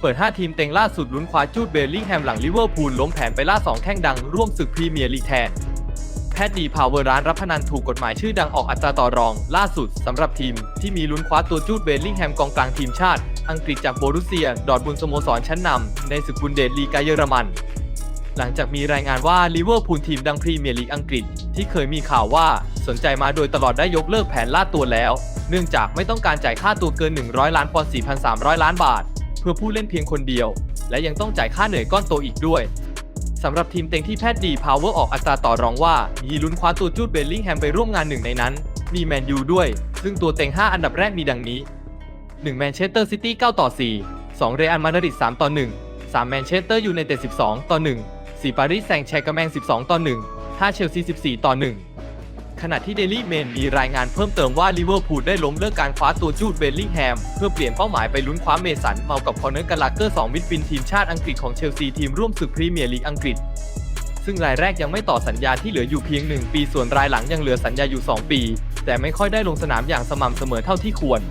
เปิด 5 ทีมเต็งล่าสุดลุ้นคว้าจูดเบลลิงแฮมหลังลิเวอร์พูลล้มแผนไปล่า 2 แข้งดัง ร่วมศึกพรีเมียร์ลีกแทน แพทดีพาวเวอร์ร้านรับพนันถูกกฎหมายชื่อดังออกอัตราต่อรอง ล่าสุดสำหรับทีม ที่มีลุ้นคว้าตัวจูดเบลลิงแฮมกองกลางทีมชาติ อังกฤษจากโบรุเซีย ดอร์บุนสโมสรชั้นนำในศึกบุนเดสลีกาเยอรมัน หลังจากมีรายงานว่าลิเวอร์พูลทีมดังพรีเมียร์ลีกอังกฤษ ที่เคยมีข่าวว่าสนใจมาโดยตลอดได้ยกเลิกแผนล่าตัวแล้ว เนื่องจากไม่ต้องการจ่ายค่าตัวเกิน 100 ล้านปอนด์4,300 ล้านบาท พื่อผู้เล่นเพียงคนเดียว และยังต้องจ่ายค่าเหนื่อยก้อนโตอีกด้วยสำหรับทีมเต็งที่แพทย์ดีพาวเวอร์ออกอัตราต่อรองว่า มีลุ้นคว้าตัวจูดเบลลิงแฮมไปร่วมงานหนึ่งในนั้น มีแมนยูด้วย ซึ่งตัวเต็ง 5 อันดับแรกมีดังนี้ 1 แมนเชสเตอร์ซิตี้ 9 ต่อ 4 2 เรอัลมาดริด 3 ต่อ 1 3 แมนเชสเตอร์ยูไนเต็ด 12 ต่อ 1 4 ปารีสแซงต์แชร์กแมง 12 ต่อ 1 5 เชลซี 14 ต่อ 1 ขณะที่เดลี่เมนมีรายงานเพิ่มเติมว่าลิเวอร์พูลได้ล้มเลิกการคว้าตัวจูดเบลลิงแฮม เพื่อเปลี่ยนเป้าหมายไปลุ้นคว้าเมสันเมากับคอนเนอร์กาลาเกอร์2มิดฟิลด์ทีมชาติอังกฤษของเชลซีทีมร่วมศึกพรีเมียร์ลีกอังกฤษ ซึ่งรายแรกยังไม่ต่อสัญญาที่เหลืออยู่เพียง 1 ปีส่วนรายหลังยังเหลือสัญญาอยู่ 2 ปี แต่ไม่ค่อยได้ลงสนามอย่างสม่ำเสมอเท่าที่ควร